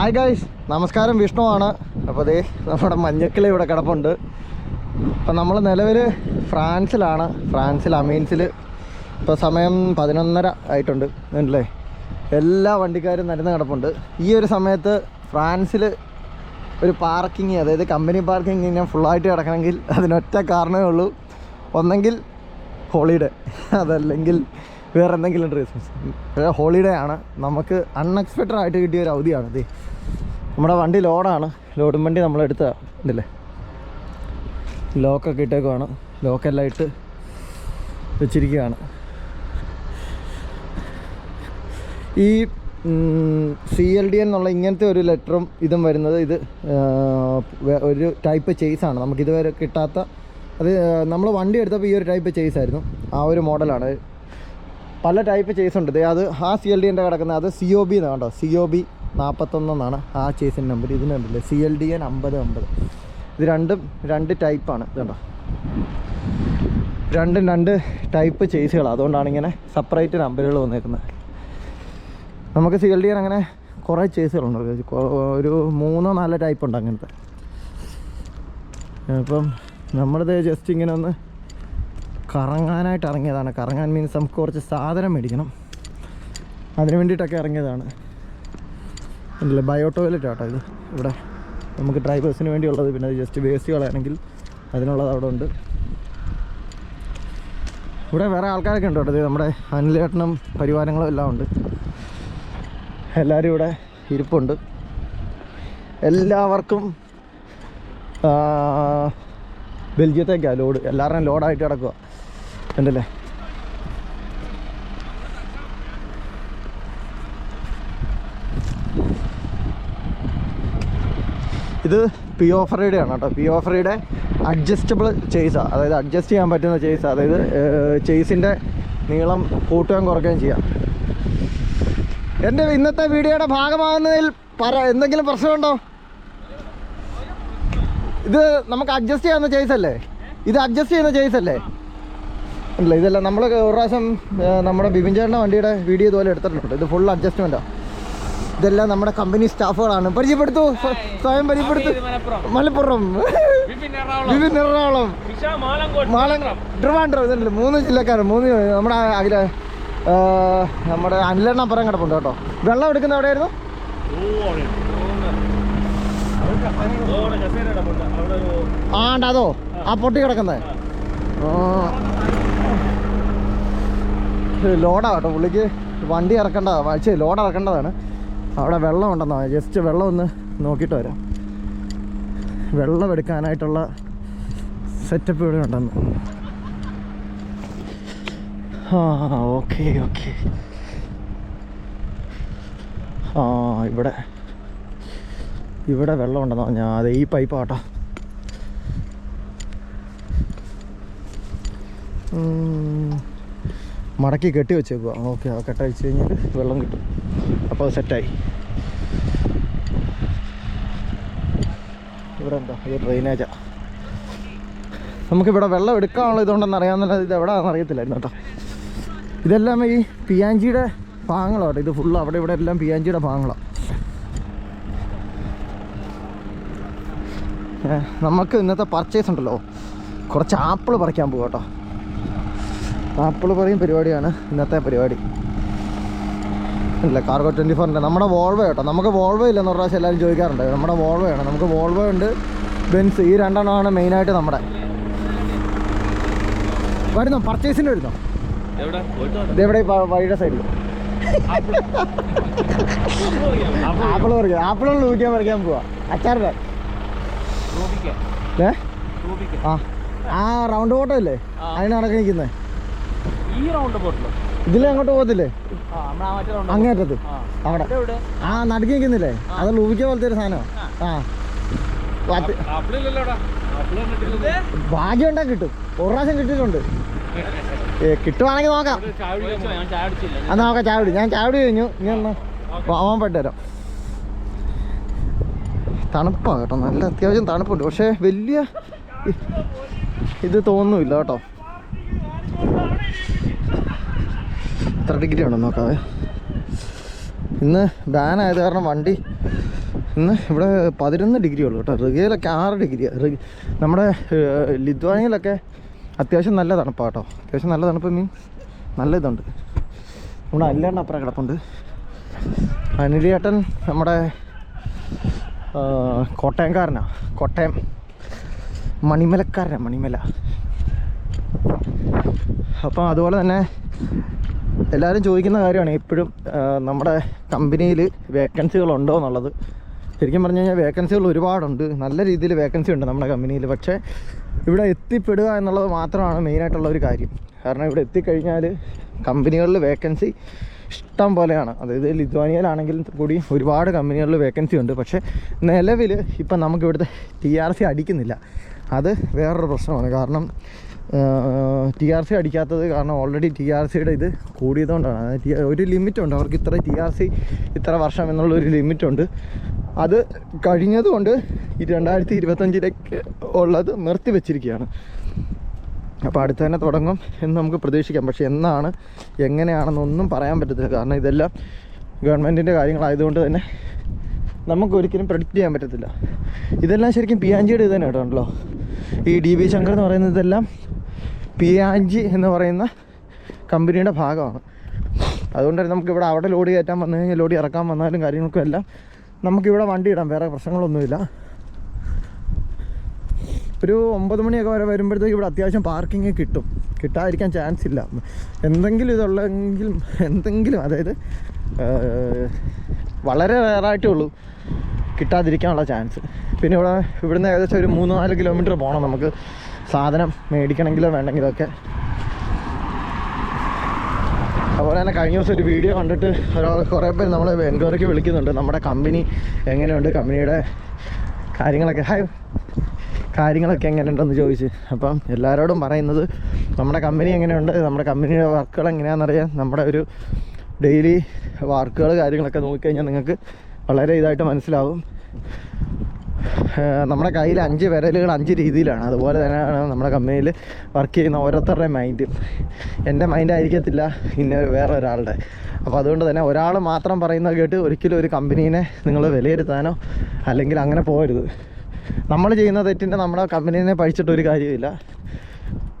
Hi guys നമസ്കാരം വിഷ്ണുവാണ് അപ്പോൾ അതേ നമ്മുടെ മഞ്ഞക്കിളി ഇവിടെ കിടപ്പുണ്ട്. അപ്പോൾ നമ്മൾ നിലവിൽ ഫ്രാൻസിലാണ്. ഫ്രാൻസിൽ അമീൻസിൽ ഇപ്പോൾ സമയം പതിനൊന്നര ആയിട്ടുണ്ട്. അല്ലേ? എല്ലാ വണ്ടിക്കാരും നിരന്ന് കിടപ്പുണ്ട്. ഈ ഒരു സമയത്ത് ഫ്രാൻസിൽ ഒരു പാർക്കിങ് അതായത് കമ്പനി പാർക്കിങ് ഇങ്ങനെ ഫുള്ളായിട്ട് കിടക്കണമെങ്കിൽ അതിനൊറ്റ കാരണമേ ഉള്ളൂ. ഒന്നെങ്കിൽ ഹോളിഡേ. അതല്ലെങ്കിൽ വേറെ എന്തെങ്കിലും റീസൺസ് ഹോളിഡേ ആണ്. നമുക്ക് അൺഎക്സ്പെക്റ്റഡ് ആയിട്ട് കിട്ടിയ ഒരു അവധിയാണ്. ഇത് നമ്മുടെ വണ്ടി ലോഡാണ്. ലോഡും വണ്ടി നമ്മളെടുത്ത ഇതില്ലേ? ലോക്കൊക്കെ ഇട്ടേക്കുവാണ്. ലോക്കെല്ലാം ഇട്ട് വെച്ചിരിക്കുകയാണ്. ഈ സി എൽ ഡി എന്നുള്ള ഇങ്ങനത്തെ ഒരു ലെറ്ററും ഇതും വരുന്നത് ഇത് ഒരു ടൈപ്പ് ചേസാണ് നമുക്ക് ഇതുവരെ കിട്ടാത്ത അത് നമ്മൾ വണ്ടി എടുത്തപ്പോൾ ഈ ഒരു ടൈപ്പ് ചേസ് ആയിരുന്നു. ആ ഒരു മോഡലാണ് പല ടൈപ്പ് ചേസ് ഉണ്ട്. അത് ആ സി എൽ ഡി എന്റെ കിടക്കുന്നത് അത് സി ഒ ബി എന്നാണ് കേട്ടോ സി ഒ ബി നാൽപ്പത്തൊന്നെന്നാണ് ആ ചേസിന്റെ നമ്പർ ഇതിന് ഉണ്ടല്ലേ സി എൽ ഡി എൻ അമ്പത് അമ്പത്. ഇത് രണ്ടും രണ്ട് ടൈപ്പാണ് ഇതുണ്ടോ രണ്ടും രണ്ട് ടൈപ്പ് ചേസുകളാണ് അതുകൊണ്ടാണ് ഇങ്ങനെ സെപ്പറേറ്റ് നമ്പറുകൾ വന്നിരിക്കുന്നത് നമുക്ക് സി എൽ ഡി എൻ അങ്ങനെ കുറേ ചേസുകളുണ്ട് ഒരു മൂന്നോ നാലോ ടൈപ്പ് ഉണ്ട് അങ്ങനത്തെ. അപ്പം നമ്മളിത് ജസ്റ്റ് ഇങ്ങനെ ഒന്ന് കറങ്ങാനായിട്ട് ഇറങ്ങിയതാണ്. കറങ്ങാൻ മീൻസ് നമുക്ക് കുറച്ച് സാധനം മേടിക്കണം. അതിന് വേണ്ടിയിട്ടൊക്കെ ഇറങ്ങിയതാണ്. ഇല്ല ബയോ ടോയ്ലറ്റ് ആട്ടോ ഇത്. ഇവിടെ നമുക്ക് ഡ്രൈവേഴ്സിന് വേണ്ടിയുള്ളത്. പിന്നെ ജസ്റ്റ് വേസ്റ്റ് കളയാണെങ്കിൽ അതിനുള്ളത് അവിടെ ഉണ്ട്. ഇവിടെ വേറെ ആൾക്കാരൊക്കെ ഉണ്ട് കേട്ടോ. നമ്മുടെ അനിലേട്ടനും പരിവാരങ്ങളും എല്ലാം ഉണ്ട്. എല്ലാവരും ഇവിടെ ഇരിപ്പുണ്ട്. എല്ലാവർക്കും ബെൽജിയത്തേക്കാണ് ലോഡ് എല്ലാവരുടെയും ലോഡായിട്ട് കിടക്കുക ഉണ്ടല്ലേ? ഇത് പി ഓഫറയുടെ ആണ് കേട്ടോ. പി ഓഫറയുടെ അഡ്ജസ്റ്റബിൾ ചെയ്സാണ് അതായത് അഡ്ജസ്റ്റ് ചെയ്യാൻ പറ്റുന്ന ചെയ്സ് അതായത് ചെയ്സിന്റെ നീളം കൂട്ടുകയും കുറയ്ക്കുകയും ചെയ്യാം. എന്റെ ഇന്നത്തെ വീഡിയോയുടെ ഭാഗമാകുന്നതിൽ പറ എന്തെങ്കിലും പ്രശ്നമുണ്ടോ? ഇത് നമുക്ക് അഡ്ജസ്റ്റ് ചെയ്യാവുന്ന ചേസ് അല്ലേ? ഇത് അഡ്ജസ്റ്റ് ചെയ്യുന്ന ചേസ് അല്ലേ? ഇല്ല ഇതല്ല നമ്മൾ ഒരു പ്രാവശ്യം നമ്മുടെ ബിബിൻ ചേട്ടന്റെ വണ്ടിയുടെ വീഡിയോ ഇതുപോലെ എടുത്തിട്ടുണ്ട് ഇത് ഫുൾ അഡ്ജസ്റ്റ്മെന്റാണ് ഇതെല്ലാം നമ്മുടെ കമ്പനി സ്റ്റാഫുകളാണ് പരിചയപ്പെടുത്തു സ്വയം പരിചയപ്പെടുത്തു മലപ്പുറം ബിബിൻ എറണാകുളം ട്രിവാൻഡ്രം ഇതല്ലേ മൂന്ന് ജില്ലക്കാരൻ മൂന്ന് നമ്മുടെ അഖില നമ്മുടെ അനിലെണ്ണ അപ്പുറം കിടപ്പുണ്ട് കേട്ടോ വെള്ളം എടുക്കുന്ന എവിടെയായിരുന്നു ആണ്ടതോ ആ പൊട്ടി കിടക്കുന്നത് ലോഡാ കേട്ടോ പുള്ളിക്ക് വണ്ടി ഇറക്കേണ്ടതാണ് വായിച്ചേ ലോഡ് ഇറക്കേണ്ടതാണ്. അവിടെ വെള്ളം ഉണ്ടെന്നാണ് ജസ്റ്റ് വെള്ളം ഒന്ന് നോക്കിയിട്ട് വരാം. വെള്ളം എടുക്കാനായിട്ടുള്ള സെറ്റപ്പ് ഇവിടെ ഉണ്ടെന്ന്. ആ ഓക്കെ ഓക്കെ ആ ഇവിടെ ഇവിടെ വെള്ളം ഉണ്ടെന്ന് ഞാൻ അതെ ഈ പൈപ്പ് ആട്ടോ. മടക്കി കെട്ടി വെച്ചേക്കുക ഓക്കെ ആ കെട്ട വെച്ച് കഴിഞ്ഞാൽ വെള്ളം കിട്ടും. അപ്പോൾ അത് സെറ്റായി ഇവിടെ എന്താ? ഇത് ഡ്രെയിനേജാ നമുക്കിവിടെ വെള്ളം എടുക്കാനുള്ള ഇതുകൊണ്ടെന്ന് അറിയാമെന്നുള്ളത് ഇത് എവിടെയാണെന്ന് അറിയത്തില്ലായിരുന്നു കേട്ടോ. ഇതെല്ലാം ഈ പിയാഞ്ചിയുടെ ഭാഗങ്ങളാണ് കേട്ടോ. ഇത് ഫുള്ള് അവിടെ ഇവിടെ എല്ലാം പിയാഞ്ചിയുടെ ഭാഗങ്ങളാണ് നമുക്ക് ഇന്നത്തെ പർച്ചേസ് ഉണ്ടല്ലോ. കുറച്ച് ആപ്പിൾ പറിക്കാൻ പോകും കേട്ടോ. ആപ്പിൾ പറയും പരിപാടിയാണ്. ഇന്നത്തെ പരിപാടി. അല്ല കാർഗോ ട്വന്റി ഫോറിന്റെ നമ്മുടെ വോൾവോ കേട്ടോ. നമുക്ക് വോൾവോ ഇല്ലെന്ന് പ്രാവശ്യം എല്ലാവരും ചോദിക്കാറുണ്ട്. നമ്മുടെ വോൾവോ ആണ്. നമുക്ക് വോൾവോ ഉണ്ട് ബെൻസ് ഈ രണ്ടെണ്ണമാണ് മെയിനായിട്ട് നമ്മുടെ. വരുന്നോ? പർച്ചേസിന് വരുന്നോ? ഇതെവിടെ വഴിയുടെ സൈഡിൽ ആപ്പിൾ പറിക്കാം ആപ്പിളുകൾ ഊറ്റാൻ പറിക്കാൻ പോവാ. അച്ചാറിടാൻ ഏ ആ. ആ റൗണ്ട് ബോട്ടം അല്ലേ അതിനാണ് നിൽക്കുന്നത് ഈ റൗണ്ട് ഇതിലെ അങ്ങോട്ട് പോകത്തില്ലേ? അങ്ങേറ്റത്ത് ആ അവിടെ. എവിടെ? ആ നടുക്കി നിൽക്കുന്നില്ലേ? അത് ലൂപിക്ക പോലത്തെ ഒരു സാധനം. ആ. ഭാഗ്യം ഉണ്ടാ കിട്ടും. ഒരു പ്രാവശ്യം കിട്ടിയിട്ടുണ്ട്. ഏ കിട്ടുവാണെങ്കിൽ നോക്കാം. ആ എന്നാ നോക്കാം ചാവിടി ഞാൻ ചാവിടി കഴിഞ്ഞു. ഇനി ഒന്ന് പോകാൻ പെട്ടുതരാം തണുപ്പാണ് കേട്ടോ. നല്ല അത്യാവശ്യം തണുപ്പുണ്ട്. പക്ഷേ വലിയ ഇത് തോന്നുന്നില്ല കേട്ടോ. എത്ര ഡിഗ്രി ഉണ്ടോ നോക്കാവേ? ഇന്ന് ബാൻ ആയത് കാരണം വണ്ടി ഇന്ന് ഇവിടെ പതിനൊന്ന് ഡിഗ്രി ഉള്ളൂ കേട്ടോ. റിഗയിലൊക്കെ ആറ് ഡിഗ്രി നമ്മുടെ ലിദ്വാനിയിലൊക്കെ അത്യാവശ്യം നല്ല തണുപ്പാണ് കേട്ടോ. അത്യാവശ്യം നല്ല തണുപ്പ് മീൻസ് നല്ല ഇതുണ്ട്. നമ്മുടെ അല്ലാണ്ട് അപ്പുറം കിടപ്പുണ്ട്. അനിലേട്ടൻ നമ്മുടെ കോട്ടയംകാരനാണ് കോട്ടയം മണിമലക്കാരനാണ് മണിമല. അപ്പം അതുപോലെ തന്നെ എല്ലാവരും ചോദിക്കുന്ന കാര്യമാണ് എപ്പോഴും നമ്മുടെ കമ്പനിയിൽ വേക്കൻസികളുണ്ടോ എന്നുള്ളത്. ശരിക്കും പറഞ്ഞു കഴിഞ്ഞാൽ വേക്കൻസികൾ ഒരുപാടുണ്ട്. നല്ല രീതിയിൽ വേക്കൻസി ഉണ്ട് നമ്മുടെ കമ്പനിയിൽ. പക്ഷേ ഇവിടെ എത്തിപ്പെടുക എന്നുള്ളത് മാത്രമാണ് മെയിനായിട്ടുള്ള ഒരു കാര്യം. കാരണം ഇവിടെ എത്തിക്കഴിഞ്ഞാൽ കമ്പനികളിൽ വേക്കൻസി ഇഷ്ടം പോലെയാണ്. അതായത് ലിത്വാനിയയിലാണെങ്കിൽ കൂടി ഒരുപാട് കമ്പനികളിൽ വേക്കൻസി ഉണ്ട്. പക്ഷേ നിലവിൽ ഇപ്പം നമുക്ക് ഇവിടുത്തെ ടി ആർ സി അടിക്കുന്നില്ല. അത് വേറൊരു പ്രശ്നമാണ്. കാരണം ടി ആർ സി അടിക്കാത്തത് കാരണം ഓൾറെഡി ടി ആർ സിയുടെ ഇത് കൂടിയതുകൊണ്ടാണ്. ഒരു ലിമിറ്റുണ്ട് അവർക്ക് ഇത്ര ടി ആർ സി ഇത്ര വർഷം എന്നുള്ളൊരു ലിമിറ്റുണ്ട് അത് കഴിഞ്ഞതുകൊണ്ട് ഈ രണ്ടായിരത്തി ഇരുപത്തഞ്ചിലേക്ക് ഉള്ളത് നിർത്തി വെച്ചിരിക്കുകയാണ്. അപ്പോൾ അടുത്ത് തന്നെ തുടങ്ങും എന്ന് നമുക്ക് പ്രതീക്ഷിക്കാം. പക്ഷേ എന്നാണ് എങ്ങനെയാണെന്നൊന്നും പറയാൻ പറ്റത്തില്ല. കാരണം ഇതെല്ലാം ഗവൺമെന്റിന്റെ കാര്യങ്ങളായതുകൊണ്ട് തന്നെ നമുക്ക് ഒരിക്കലും പ്രഡിക്റ്റ് ചെയ്യാൻ പറ്റത്തില്ല. ഇതെല്ലാം ശരിക്കും പി ആൻ ജിയുടെ ഇത് തന്നെ കേട്ടോ ഈ ഡി ബി ശങ്കർ എന്ന് പറയുന്നത് ഇതെല്ലാം പി എന്ന് പറയുന്ന കമ്പനിയുടെ ഭാഗമാണ്. അതുകൊണ്ട് തന്നെ നമുക്കിവിടെ അവിടെ ലോഡ് കയറ്റാൻ വന്നു കഴിഞ്ഞാൽ ലോഡ് ഇറക്കാൻ വന്നാലും കാര്യങ്ങൾക്കും എല്ലാം നമുക്കിവിടെ വണ്ടി ഇടാം വേറെ പ്രശ്നങ്ങളൊന്നുമില്ല. ഒരു ഒമ്പത് മണിയൊക്കെ വരെ വരുമ്പോഴത്തേക്ക് ഇവിടെ അത്യാവശ്യം പാർക്കിംഗ് കിട്ടും. കിട്ടാതിരിക്കാൻ ചാൻസ് ഇല്ല. എന്തെങ്കിലും ഇതുള്ളെങ്കിൽ എന്തെങ്കിലും അതായത് വളരെ റയറായിട്ടേ ഉള്ളൂ കിട്ടാതിരിക്കാനുള്ള ചാൻസ് പിന്നെ ഇവിടെ ഇവിടുന്ന് ഏകദേശം ഒരു മൂന്ന് നാല് കിലോമീറ്റർ പോകണം നമുക്ക്. സാധനം മേടിക്കണമെങ്കിലോ വേണ്ടെങ്കിലോ ഒക്കെ. അതുപോലെ തന്നെ കഴിഞ്ഞ ദിവസം ഒരു വീഡിയോ കണ്ടിട്ട് ഒരാൾ കുറേ പേര് നമ്മൾ എൻക്വയറിക്ക് വിളിക്കുന്നുണ്ട്. നമ്മുടെ കമ്പനി എങ്ങനെയുണ്ട്? കമ്പനിയുടെ കാര്യങ്ങളൊക്കെ. ഹായ് കാര്യങ്ങളൊക്കെ എങ്ങനെയുണ്ടെന്ന് ചോദിച്ച്. അപ്പം എല്ലാവരോടും പറയുന്നത് നമ്മുടെ കമ്പനി എങ്ങനെയുണ്ട്? നമ്മുടെ കമ്പനിയുടെ വർക്കുകൾ എങ്ങനെയാണെന്നറിയാൻ നമ്മുടെ ഒരു ഡെയിലി വർക്കുകൾ കാര്യങ്ങളൊക്കെ നോക്കിക്കഴിഞ്ഞാൽ നിങ്ങൾക്ക് വളരെ ഇതായിട്ട് മനസ്സിലാവും. നമ്മുടെ കയ്യിൽ അഞ്ച് വിരലുകൾ അഞ്ച് രീതിയിലാണ്. അതുപോലെ തന്നെയാണ് നമ്മുടെ കമ്പനിയിൽ വർക്ക് ചെയ്യുന്ന ഓരോരുത്തരുടെ മൈൻഡ് എന്റെ മൈൻഡ് ആയിരിക്കത്തില്ല ഇന്ന വേറെ ഒരാളുടെ. അപ്പോൾ അതുകൊണ്ട് തന്നെ ഒരാൾ മാത്രം പറയുന്നത് കേട്ട് ഒരിക്കലും ഒരു കമ്പനീനെ നിങ്ങൾ വിലയിരുത്താനോ അല്ലെങ്കിൽ അങ്ങനെ പോകരുത്. നമ്മൾ ചെയ്യുന്ന തെറ്റിന്റെ നമ്മുടെ കമ്പനീനെ പഴിച്ചിട്ട് ഒരു കാര്യമില്ല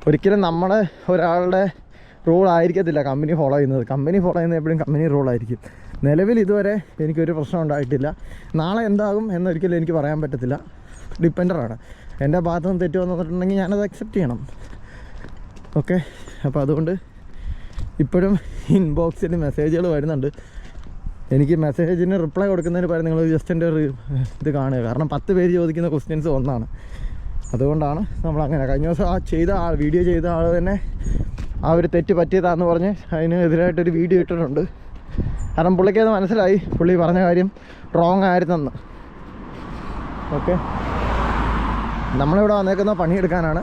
ഒരിക്കലും നമ്മൾ ഒരാളുടെ റൂൾ ആയിരിക്കത്തില്ല കമ്പനി ഫോളോ ചെയ്യുന്നത്. കമ്പനി ഫോളോ ചെയ്യുന്നത് എപ്പോഴും കമ്പനി റൂൾ ആയിരിക്കും. നിലവിൽ ഇതുവരെ എനിക്കൊരു പ്രശ്നം ഉണ്ടായിട്ടില്ല. നാളെ എന്താകും എന്നൊരിക്കലും എനിക്ക് പറയാൻ പറ്റത്തില്ല. ഡിപ്പെൻഡറാണ് എന്റെ ഭാഗത്തു നിന്ന് തെറ്റ് വന്നിട്ടുണ്ടെങ്കിൽ ഞാനത് അക്സെപ്റ്റ് ചെയ്യണം. ഓക്കെ അപ്പോൾ അതുകൊണ്ട് ഇപ്പോഴും ഇൻബോക്സിൽ മെസ്സേജുകൾ വരുന്നുണ്ട്. എനിക്ക് മെസ്സേജിന് റിപ്ലൈ കൊടുക്കുന്നതിന് പകരം നിങ്ങൾ ജസ്റ്റ് എന്റെ ഇത് കാണുക. കാരണം പത്ത് പേര് ചോദിക്കുന്ന ക്വസ്റ്റ്യൻസ് ഒന്നാണ്. അതുകൊണ്ടാണ് നമ്മൾ അങ്ങനെ കഴിഞ്ഞ ദിവസം ആ ചെയ്ത ആൾ വീഡിയോ ചെയ്ത ആൾ തന്നെ ആ ഒരു തെറ്റ് പറ്റിയതാന്ന് പറഞ്ഞ് അതിന് എതിരായിട്ടൊരു വീഡിയോ ഇട്ടിട്ടുണ്ട്. കാരണം പുള്ളിക്ക് അത് മനസ്സിലായി. പുള്ളി പറഞ്ഞ കാര്യം റോങ് ആയിരുന്നെന്ന്. ഓക്കെ നമ്മളിവിടെ വന്നേക്കുന്ന പണിയെടുക്കാനാണ്.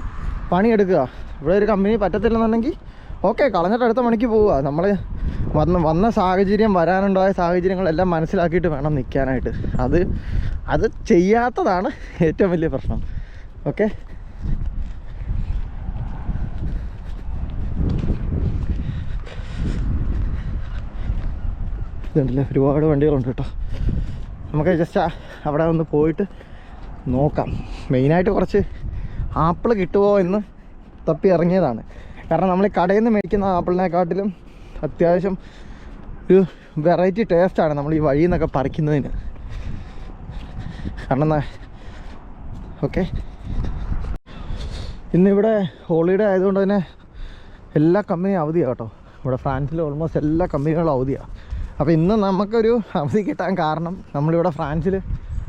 പണിയെടുക്കുക. ഇവിടെ ഒരു കമ്പനി പറ്റത്തില്ലെന്നുണ്ടെങ്കിൽ ഓക്കെ കളഞ്ഞിട്ട് അടുത്ത മണിക്ക് പോവുക. നമ്മൾ വന്ന വന്ന സാഹചര്യം വരാനുണ്ടായ സാഹചര്യങ്ങളെല്ലാം മനസ്സിലാക്കിയിട്ട് വേണം നിൽക്കാനായിട്ട്. അത് അത് ചെയ്യാത്തതാണ് ഏറ്റവും വലിയ പ്രശ്നം. ഓക്കെ ഇതുണ്ടല്ലേ ഒരുപാട് വണ്ടികളുണ്ട് കേട്ടോ. നമുക്ക് ജസ്റ്റ് അവിടെ ഒന്ന് പോയിട്ട് നോക്കാം. മെയിനായിട്ട് കുറച്ച് ആപ്പിൾ കിട്ടുമോ എന്ന് തപ്പി ഇറങ്ങിയതാണ്. കാരണം നമ്മൾ കടയിൽ നിന്ന് മേടിക്കുന്ന ആപ്പിളിനെക്കാട്ടിലും അത്യാവശ്യം ഒരു വെറൈറ്റി ടേസ്റ്റാണ് നമ്മൾ ഈ വഴിയിൽ നിന്നൊക്കെ പറിക്കുന്നതിന്. കാരണം ഓക്കെ ഇന്നിവിടെ ഹോളിഡേ ആയതുകൊണ്ട് തന്നെ എല്ലാ കമ്പനിയും അവധിയാണ് കേട്ടോ. ഇവിടെ ഫ്രാൻസിൽ ഓൾമോസ്റ്റ് എല്ലാ കമ്പനികളും അവധിയാണ് അപ്പോൾ ഇന്ന് നമുക്കൊരു അവധി കിട്ടാൻ കാരണം നമ്മളിവിടെ ഫ്രാൻസിൽ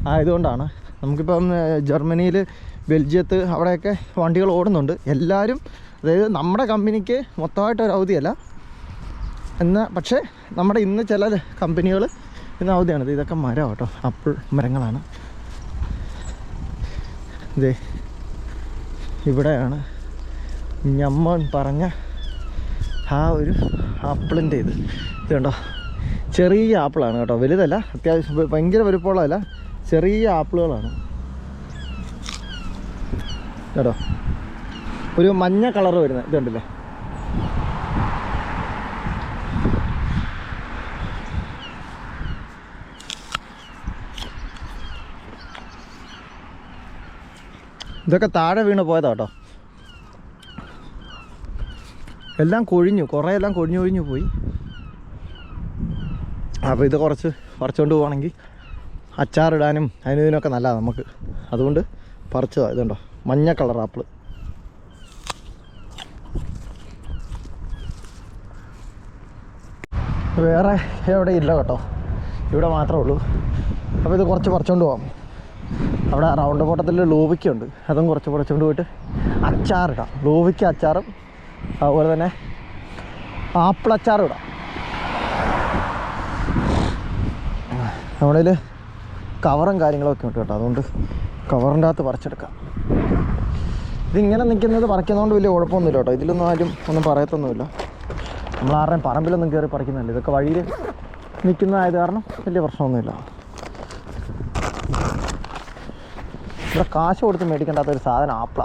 ആയതുകൊണ്ടാണ്. നമുക്കിപ്പം ജർമ്മനിയിൽ ബെൽജിയത്ത് അവിടെയൊക്കെ വണ്ടികൾ ഓടുന്നുണ്ട്. എല്ലാവരും അതായത് നമ്മുടെ കമ്പനിക്ക് മൊത്തമായിട്ട് ഒരു അവധിയല്ല. എന്നാൽ പക്ഷേ നമ്മുടെ ഇന്ന് ചില കമ്പനികൾ ഇന്ന് അവധിയാണ്. ഇത് ഇതൊക്കെ മരം കേട്ടോ. ആപ്പിൾ മരങ്ങളാണ്. ഇതേ ഇവിടെയാണ് ഞമ്മൻ പറഞ്ഞ ആ ഒരു ആപ്പിളിന്റെ ഇത്. ഇത് കണ്ടോ? ചെറിയ ആപ്പിളാണ് കേട്ടോ. വലുതല്ല അത്യാവശ്യം ഭയങ്കര വലുപ്പമുള്ളതല്ല ചെറിയ ആപ്പിളുകളാണ്. കേട്ടോ. ഒരു മഞ്ഞ കളർ വരുന്നത്. ഇതുണ്ടല്ലേ ഇതൊക്കെ താഴെ വീണ് പോയതാ കേട്ടോ. എല്ലാം കൊഴിഞ്ഞു കുറേ എല്ലാം കൊഴിഞ്ഞു കൊഴിഞ്ഞു പോയി. അപ്പോൾ ഇത് കുറച്ച് പറിച്ചുകൊണ്ട് പോവാണെങ്കിൽ അച്ചാറിടാനും അതിനും ഇതിനൊക്കെ നല്ലതാണ് നമുക്ക്. അതുകൊണ്ട് പറിച്ചതാണ് ഇതുണ്ടോ മഞ്ഞ കളർ ആപ്പിൾ വേറെ എവിടെ ഇല്ല കേട്ടോ. ഇവിടെ മാത്രമേ ഉള്ളൂ. അപ്പോൾ ഇത് കുറച്ച് പറിച്ചുകൊണ്ട് പോകാം അവിടെ റൗണ്ട് പോട്ടത്തിൽ ലോബിക്കുണ്ട് അതും കുറച്ച് പറിച്ചുകൊണ്ട് പോയിട്ട് അച്ചാറിടാം. ലോബിക്ക അച്ചാറും അതുപോലെ തന്നെ ആപ്പിൾ അച്ചാറും ഇടാം. നമ്മുടെ കവറും കാര്യങ്ങളൊക്കെ ഉണ്ട് കേട്ടോ. അതുകൊണ്ട് കവറിന്റെ അകത്ത് പറിച്ചെടുക്കാം. ഇതിങ്ങനെ നിൽക്കുന്നത് പറിക്കുന്നതുകൊണ്ട് വലിയ കുഴപ്പമൊന്നുമില്ല കേട്ടോ. ഇതിലൊന്നും ആരും ഒന്നും പറയത്തൊന്നുമില്ല. നമ്മൾ ആരുടെയും പറമ്പിലൊന്നും കയറി പറിക്കുന്നില്ല. ഇതൊക്കെ വഴിയിൽ നിൽക്കുന്നതായത് കാരണം വലിയ പ്രശ്നമൊന്നുമില്ല. ഇവിടെ കാശ് കൊടുത്ത് മേടിക്കേണ്ടാത്ത ഒരു സാധനം ആപ്പിള.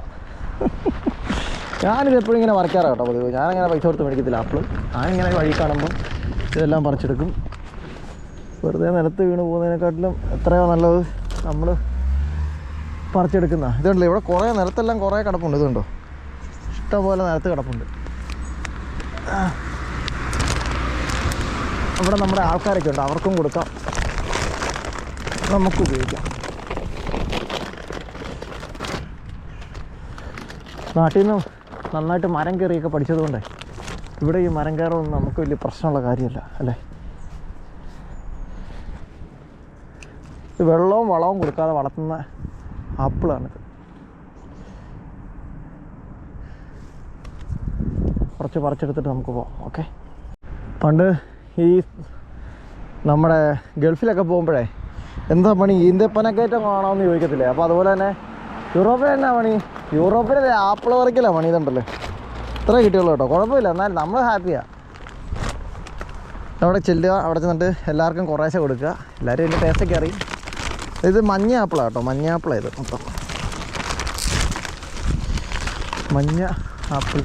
ഞാനിത് എപ്പോഴും ഇങ്ങനെ വരയ്ക്കാറ് കേട്ടോ പതിവ്. ഞാനങ്ങനെ പൈസ കൊടുത്ത് മേടിക്കത്തില്ല ആപ്പിൾ ഞാനിങ്ങനെ വഴി കാണുമ്പോൾ ഇതെല്ലാം പറിച്ചെടുക്കും. വെറുതെ നിലത്ത് വീണ് പോകുന്നതിനെക്കാട്ടിലും എത്രയോ നല്ലത് നമ്മൾ പറിച്ചെടുക്കുന്ന. ഇതുണ്ടല്ലോ ഇവിടെ കുറേ നിലത്തെല്ലാം കുറേ കിടപ്പുണ്ട്. ഇതുണ്ടോ? ഇഷ്ടംപോലെ നിലത്ത് കിടപ്പുണ്ട്. ഇവിടെ നമ്മുടെ ആൾക്കാരൊക്കെ ഉണ്ട്. അവർക്കും കൊടുക്കാം. നമുക്ക് ഉപയോഗിക്കാം. നാട്ടിൽ നിന്ന് നന്നായിട്ട് മരം കയറിയൊക്കെ പഠിച്ചതുകൊണ്ടേ ഇവിടെ ഈ മരം കയറൊന്നും നമുക്ക് വലിയ പ്രശ്നമുള്ള കാര്യമല്ല അല്ലേ? ഇത് വെള്ളവും വളവും കൊടുക്കാതെ വളർത്തുന്ന ആപ്പിളാണിത് കുറച്ച് പറിച്ചെടുത്തിട്ട് നമുക്ക് പോവാം ഓക്കെ? പണ്ട് ഈ നമ്മുടെ ഗൾഫിലൊക്കെ പോകുമ്പോഴേ എന്താ പണി? ഈന്തപ്പനക്കയറ്റം എന്ന് ചോദിക്കത്തില്ലേ? അപ്പോൾ അതുപോലെ തന്നെ യൂറോപ്പിൽ എന്നാ പണി? യൂറോപ്പിലെ ആപ്പിൾ പറിക്കല പണി ഇതുണ്ടല്ലോ. ഇത്ര കിട്ടിയുള്ളൂ കേട്ടോ. കുഴപ്പമില്ല. എന്നാൽ നമ്മൾ ഹാപ്പിയാണ് അവിടെ ചെല്ലുക അവിടെ ചെന്നിട്ട് എല്ലാവർക്കും കുറേശ്ശെ കൊടുക്കുക. എല്ലാവരും ഇതിന്റെ ടേസ്റ്റൊക്കെ അറിയും. ഇത് മഞ്ഞ ആപ്പിളാണ് കേട്ടോ മഞ്ഞ ആപ്പിളാണ് ഇത് മൊത്തം. മഞ്ഞ ആപ്പിൾ.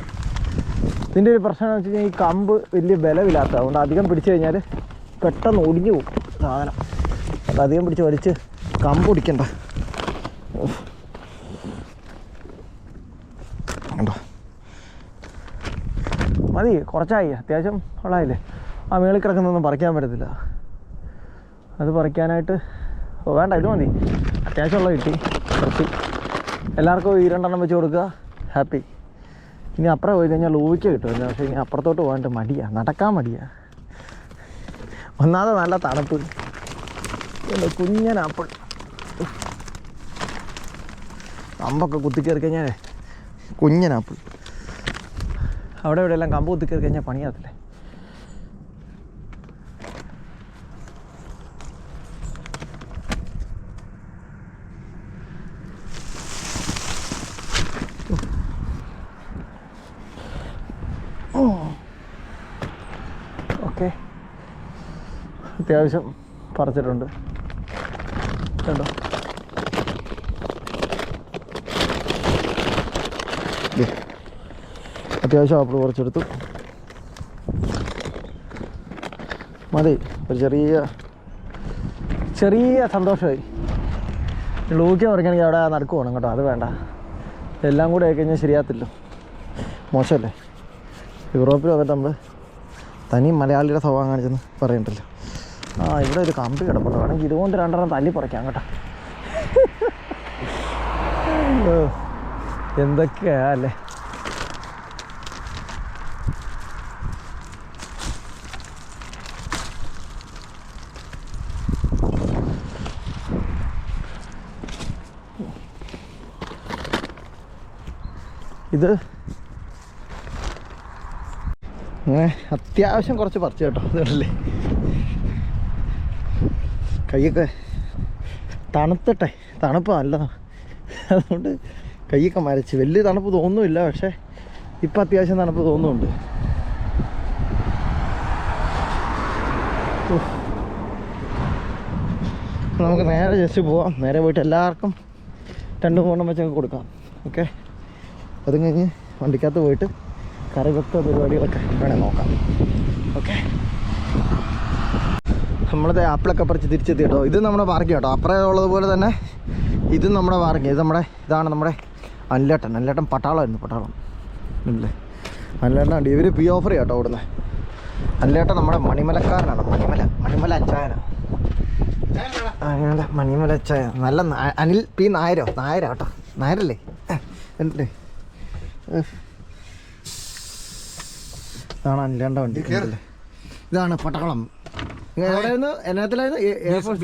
ഇതിന്റെ ഒരു പ്രശ്നം എന്ന് വെച്ച് കഴിഞ്ഞാൽ ഈ കമ്പ് വലിയ ബലമില്ലാത്ത അതുകൊണ്ട് അധികം പിടിച്ചു കഴിഞ്ഞാൽ പെട്ടെന്ന് ഒടിഞ്ഞു പോകും സാധനം. അത് അധികം പിടിച്ച് വലിച്ച് കമ്പ് ഒടിക്കണ്ട കണ്ടോ? മതി കുറച്ചായി. അത്യാവശ്യം ഉള്ളായില്ലേ ആ മേളിൽ കിടക്കുന്നൊന്നും പറിക്കാൻ പറ്റത്തില്ല. അത് പറിക്കാനായിട്ട് ഓ വേണ്ട ഇത് മതി. അത്യാവശ്യമുള്ള കിട്ടി. കുറച്ച് എല്ലാവർക്കും ഈ രണ്ടെണ്ണം വെച്ച് കൊടുക്കുക. ഹാപ്പി ഇനി അപ്പുറം പോയി കഴിഞ്ഞാൽ ലൂവിക്ക കിട്ടും എന്താ പക്ഷേ ഇനി അപ്പുറത്തോട്ട് പോകാണ്ട് മടിയാണ് നടക്കാൻ മടിയാണ് ഒന്നാമത് നല്ല തണുപ്പ്. കുഞ്ഞനാപ്പിൾ കമ്പൊക്കെ കുത്തിക്കയറി കഴിഞ്ഞാൽ കുഞ്ഞൻ ആപ്പിൾ അവിടെ ഇവിടെ എല്ലാം കമ്പ് കുത്തിക്കയറി കഴിഞ്ഞാൽ പണിയാത്തില്ലേ ഓക്കെ അത്യാവശ്യം പറിച്ചിട്ടുണ്ട്. കണ്ടോ? അത്യാവശ്യം ആപ്പിൾ കുറച്ചെടുത്തു മതി ഒരു ചെറിയ ചെറിയ സന്തോഷമായി. ലൂക്ക പറിക്കണമെങ്കിൽ അവിടെ നടക്കു പോകണം കേട്ടോ അത് വേണ്ട. എല്ലാം കൂടെ ആയി കഴിഞ്ഞാൽ ശരിയാത്തില്ല മോശമല്ലേ? യൂറോപ്പിൽ വന്നിട്ട് നമ്മൾ തനി മലയാളിയുടെ സ്വഭാവം കാണിച്ചെന്ന് പറയണ്ടല്ലോ. ആ ഇവിടെ ഒരു കമ്പി കിടപ്പുണ്ട്. വേണമെങ്കിൽ ഇതുകൊണ്ട് രണ്ടെണ്ണം തല്ലി പറിക്കാം കേട്ടോ. എന്തൊക്കെയാ അല്ലേ? ഇത്? അത്യാവശ്യം കുറച്ച് പറിച്ചു കേട്ടോ. ഇതല്ലേ? കൈയൊക്കെ തണുത്തട്ടെ. തണുപ്പ് നല്ലതാണ് അതുകൊണ്ട് കൈയൊക്കെ മരച്ച്. വലിയ തണുപ്പ് തോന്നുന്നില്ല പക്ഷേ ഇപ്പം അത്യാവശ്യം തണുപ്പ് തോന്നുന്നുണ്ട്. നമുക്ക് നേരെ ജസ്റ്റ് പോവാം. നേരെ പോയിട്ട് എല്ലാവർക്കും രണ്ട് മൂന്നെണ്ണം വെച്ചൊക്കെ കൊടുക്കാം. ഓക്കെ? അതും കഴിഞ്ഞ് വണ്ടിക്കകത്ത് പോയിട്ട് കറി വെക്ക പരിപാടികളൊക്കെ വേണേൽ നോക്കാം. ഓക്കെ? നമ്മളത് ആപ്പിളൊക്കെ പറിച്ച് തിരിച്ചെത്തി കേട്ടോ. ഇത് നമ്മുടെ പാർക്കിംഗ് കേട്ടോ. അപ്പുറം ഉള്ളതുപോലെ തന്നെ ഇതും നമ്മുടെ പാർക്കിംഗ് ഇത് നമ്മുടെ ഇതാണ് നമ്മുടെ അനിലേട്ടൻ. അനിലേട്ടൻ പട്ടാളമായിരുന്നു പട്ടാളം. ഇല്ലേ? അനിലേട്ടൻ ഉണ്ട് ഇവർ പി ഓഫർ കേട്ടോ അവിടുന്ന് അനിലേട്ടൻ നമ്മുടെ മണിമലക്കാരനാണ്. മണിമല മണിമല അച്ചായനാണ് അങ്ങനെ മണിമല അച്ചായ. നല്ല അനിൽ പി നായരോ? നായരോ കേട്ടോ. നായരല്ലേ? എന്തേ ഇതാണ് അല്ലേണ്ട വണ്ടി? ഇതാണ് പട്ടാളം. എവിടെയായിരുന്നു? എന്നത്തിലായിരുന്നു?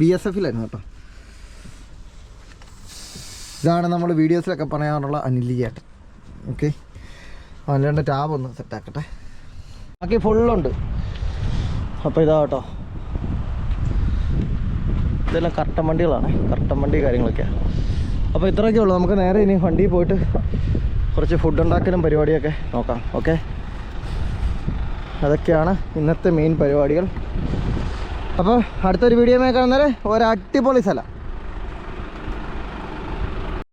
ബി എസ് എഫിലായിരുന്നു കേട്ടോ. ഇതാണ് നമ്മൾ വീഡിയോസിലൊക്കെ പറയാറുള്ള അനിലിയേട്ടൻ ഓക്കെ? അനിലേണ്ട ടാബ് ഒന്ന് സെറ്റാക്കട്ടെ ബാക്കി ഫുള്ളുണ്ട്. അപ്പോൾ ഇതാ കേട്ടോ. ഇതെല്ലാം കറട്ടൻ വണ്ടികളാണ്. കറട്ടൻ വണ്ടി കാര്യങ്ങളൊക്കെയാണ് അപ്പോൾ ഇത്രയൊക്കെ ഉള്ളൂ. നമുക്ക് നേരെ ഇനി വണ്ടിയിൽ പോയിട്ട് കുറച്ച് ഫുഡ് ഉണ്ടാക്കലും പരിപാടിയൊക്കെ നോക്കാം. ഓക്കെ? അതൊക്കെയാണ് ഇന്നത്തെ മെയിൻ പരിപാടികൾ. അപ്പോൾ അടുത്തൊരു വീഡിയോ മേക്കാണെന്നാൽ ഒരു അടിപൊളി സ്ഥലം.